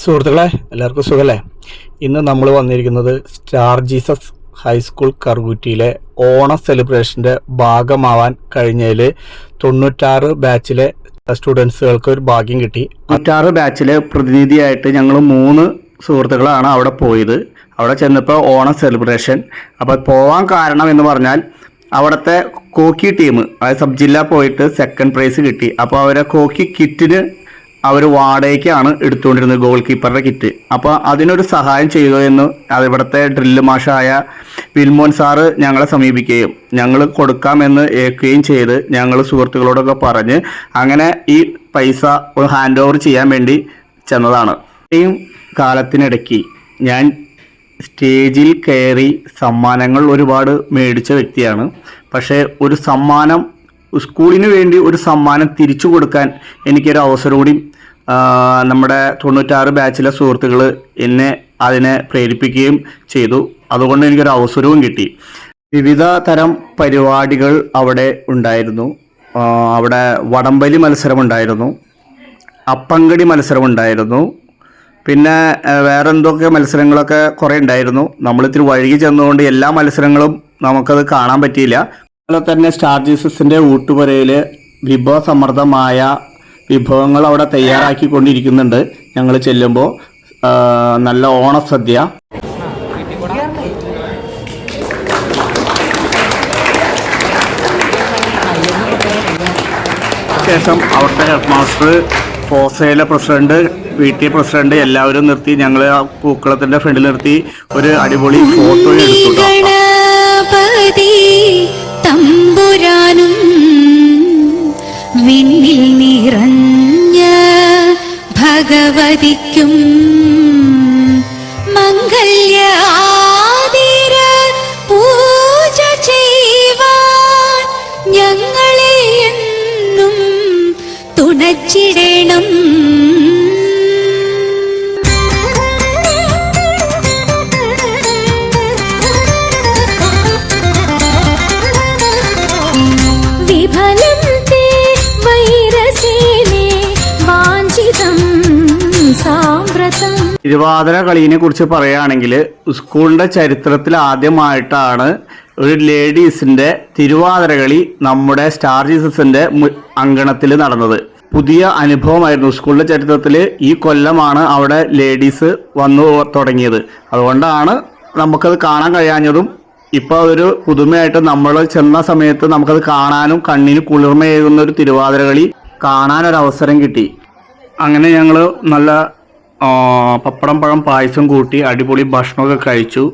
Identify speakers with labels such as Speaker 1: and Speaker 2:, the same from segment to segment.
Speaker 1: സുഹൃത്തുക്കളെ എല്ലാവർക്കും സുഖല്ലേ? ഇന്ന് നമ്മൾ വന്നിരിക്കുന്നത് സ്റ്റാർ ജീസസ് ഹൈസ്കൂൾ കറുകുറ്റിയിലെ ഓണ സെലിബ്രേഷന്റെ ഭാഗമാവാൻ കഴിഞ്ഞതിൽ തൊണ്ണൂറ്റാറ് ബാച്ചിലെ സ്റ്റുഡൻസുകൾക്ക് ഒരു ഭാഗ്യം കിട്ടി. തൊണ്ണൂറ്റാറ് ബാച്ചിലെ പ്രതിനിധിയായിട്ട് ഞങ്ങൾ മൂന്ന് സുഹൃത്തുക്കളാണ് അവിടെ പോയത്. അവിടെ ചെന്നപ്പോൾ ഓണ സെലിബ്രേഷൻ. അപ്പോൾ പോവാൻ കാരണം എന്ന് പറഞ്ഞാൽ അവിടുത്തെ കോക്കി ടീം അതായത് സബ് ജില്ല പോയിട്ട് സെക്കൻഡ് പ്രൈസ് കിട്ടി. അപ്പോൾ അവരെ കോക്കി കിറ്റിന് അവർ വാടകയ്ക്കാണ് എടുത്തുകൊണ്ടിരുന്നത് ഗോൾ കീപ്പറുടെ കിറ്റ് അപ്പോൾ അതിനൊരു സഹായം ചെയ്തു എന്ന് അതിവിടുത്തെ ഡ്രില്ല് മാഷായ വിൽമോൻ സാറ് ഞങ്ങളെ സമീപിക്കുകയും ഞങ്ങൾ കൊടുക്കാമെന്ന് ഏൽക്കുകയും ചെയ്ത് ഞങ്ങൾ സുഹൃത്തുക്കളോടൊക്കെ പറഞ്ഞ് അങ്ങനെ ഈ പൈസ ഒരു ഹാൻഡ് ഓവർ ചെയ്യാൻ വേണ്ടി ചെന്നതാണ്. ഈ കാലത്തിനിടയ്ക്ക് ഞാൻ സ്റ്റേജിൽ കയറി സമ്മാനങ്ങൾ ഒരുപാട് മേടിച്ച വ്യക്തിയാണ്. പക്ഷേ ഒരു സമ്മാനം സ്കൂളിന് വേണ്ടി ഒരു സമ്മാനം തിരിച്ചു കൊടുക്കാൻ എനിക്കൊരു അവസരം കൂടി നമ്മുടെ തൊണ്ണൂറ്റാറ് ബാച്ചിലെ സുഹൃത്തുക്കൾ എന്നെ അതിനെ പ്രേരിപ്പിക്കുകയും ചെയ്തു. അതുകൊണ്ട് എനിക്കൊരു അവസരവും കിട്ടി. വിവിധ തരം പരിപാടികൾ അവിടെ ഉണ്ടായിരുന്നു. അവിടെ വടംവലി മത്സരമുണ്ടായിരുന്നു. അപ്പങ്കടി മത്സരമുണ്ടായിരുന്നു. പിന്നെ വേറെ എന്തൊക്കെ മത്സരങ്ങളൊക്കെ കുറേ ഉണ്ടായിരുന്നു. നമ്മളിത്തിരി വഴുകി ചെന്നുകൊണ്ട് എല്ലാ മത്സരങ്ങളും നമുക്കത് കാണാൻ പറ്റിയില്ല. അതുപോലെ തന്നെ സ്റ്റാർ ജീസസിന്റെ ഊട്ടുപുരയിൽ വിഭവസമൃദ്ധമായ വിഭവങ്ങൾ അവിടെ തയ്യാറാക്കിക്കൊണ്ടിരിക്കുന്നുണ്ട്. ഞങ്ങൾ ചെല്ലുമ്പോൾ നല്ല ഓണസദ്യ. ശേഷം അവിടുത്തെ ഹെഡ് മാസ്റ്റർ ഫോസയിലെ പ്രസിഡന്റ് വി ടി പ്രസിഡന്റ് എല്ലാവരും നിർത്തി ഞങ്ങൾ ആ പൂക്കളത്തിന്റെ ഫ്രണ്ടിൽ നിർത്തി ഒരു അടിപൊളി ഫോട്ടോ എടുത്തു
Speaker 2: ഭഗവതിക്കും മംഗല്യ ആതിര പൂജ ചെയ്യുവാൻ ഞങ്ങളെ എന്നും തുണച്ചിടണം.
Speaker 1: തിരുവാതിര കളിയെ കുറിച്ച് പറയുകയാണെങ്കിൽ സ്കൂളിന്റെ ചരിത്രത്തിൽ ആദ്യമായിട്ടാണ് ഒരു ലേഡീസിന്റെ തിരുവാതിര കളി നമ്മുടെ സ്റ്റാർ ജീസസിന്റെ അങ്കണത്തിൽ നടന്നത്. പുതിയ അനുഭവമായിരുന്നു. സ്കൂളിന്റെ ചരിത്രത്തിൽ ഈ കൊല്ലമാണ് അവിടെ ലേഡീസ് വന്നു തുടങ്ങിയത്. അതുകൊണ്ടാണ് നമുക്കത് കാണാൻ കഴിയാഞ്ഞതും ഇപ്പൊ ഒരു പുതുമയായിട്ട് നമ്മൾ ചെന്ന സമയത്ത് നമുക്കത് കാണാനും കണ്ണിന് കുളിർമയേകുന്ന ഒരു തിരുവാതിര കളി കാണാനൊരവസരം കിട്ടി. അങ്ങനെ ഞങ്ങൾ നല്ല പപ്പടം പഴം പായസം കൂട്ടി അടിപൊളി ഭക്ഷണമൊക്കെ കഴിച്ചു.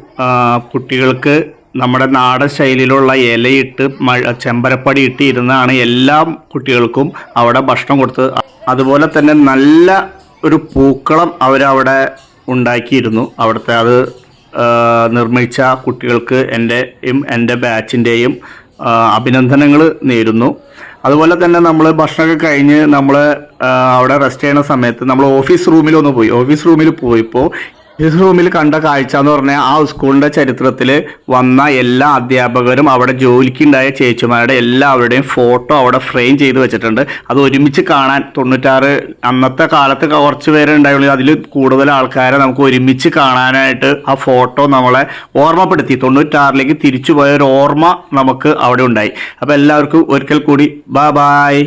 Speaker 1: കുട്ടികൾക്ക് നമ്മുടെ നാടൻ ശൈലിയിലുള്ള ഇലയിട്ട് മഴ ചെമ്പരപ്പടി ഇട്ട് ഇരുന്നാണ് എല്ലാ കുട്ടികൾക്കും അവിടെ ഭക്ഷണം കൊടുത്തത്. അതുപോലെ തന്നെ നല്ല ഒരു പൂക്കളം അവരവിടെ ഉണ്ടാക്കിയിരുന്നു. അവിടുത്തെ അത് നിർമ്മിച്ച കുട്ടികൾക്ക് എന്റെയും എന്റെ ബാച്ചിന്റെയും അഭിനന്ദനങ്ങൾ നേരുന്നു. അതുപോലെ തന്നെ നമ്മൾ ഭക്ഷണമൊക്കെ കഴിഞ്ഞ് നമ്മൾ അവിടെ റെസ്റ്റ് ചെയ്യുന്ന സമയത്ത് നമ്മൾ ഓഫീസ് റൂമിലൊന്ന് പോയി. ഓഫീസ് റൂമിൽ പോയപ്പോൾ ഓഫീസ് റൂമിൽ കണ്ട കാഴ്ച എന്ന് പറഞ്ഞാൽ ആ സ്കൂളിന്റെ ചരിത്രത്തിൽ വന്ന എല്ലാ അധ്യാപകരും അവിടെ ജോലിക്കുണ്ടായ ചേച്ചിമാരുടെ എല്ലാവരുടെയും ഫോട്ടോ അവിടെ ഫ്രെയിം ചെയ്ത് വെച്ചിട്ടുണ്ട്. അത് ഒരുമിച്ച് കാണാൻ തൊണ്ണൂറ്റാറ് അന്നത്തെ കാലത്ത് കുറച്ച് പേരെ ഉണ്ടായുള്ളൂ. അതിൽ കൂടുതൽ ആൾക്കാരെ നമുക്ക് ഒരുമിച്ച് കാണാനായിട്ട് ആ ഫോട്ടോ നമ്മളെ ഓർമ്മപ്പെടുത്തി. തൊണ്ണൂറ്റാറിലേക്ക് തിരിച്ചു പോയ ഒരു ഓർമ്മ നമുക്ക് അവിടെ ഉണ്ടായി. അപ്പോൾ എല്ലാവർക്കും ഒരിക്കൽ കൂടി ബൈ ബായ്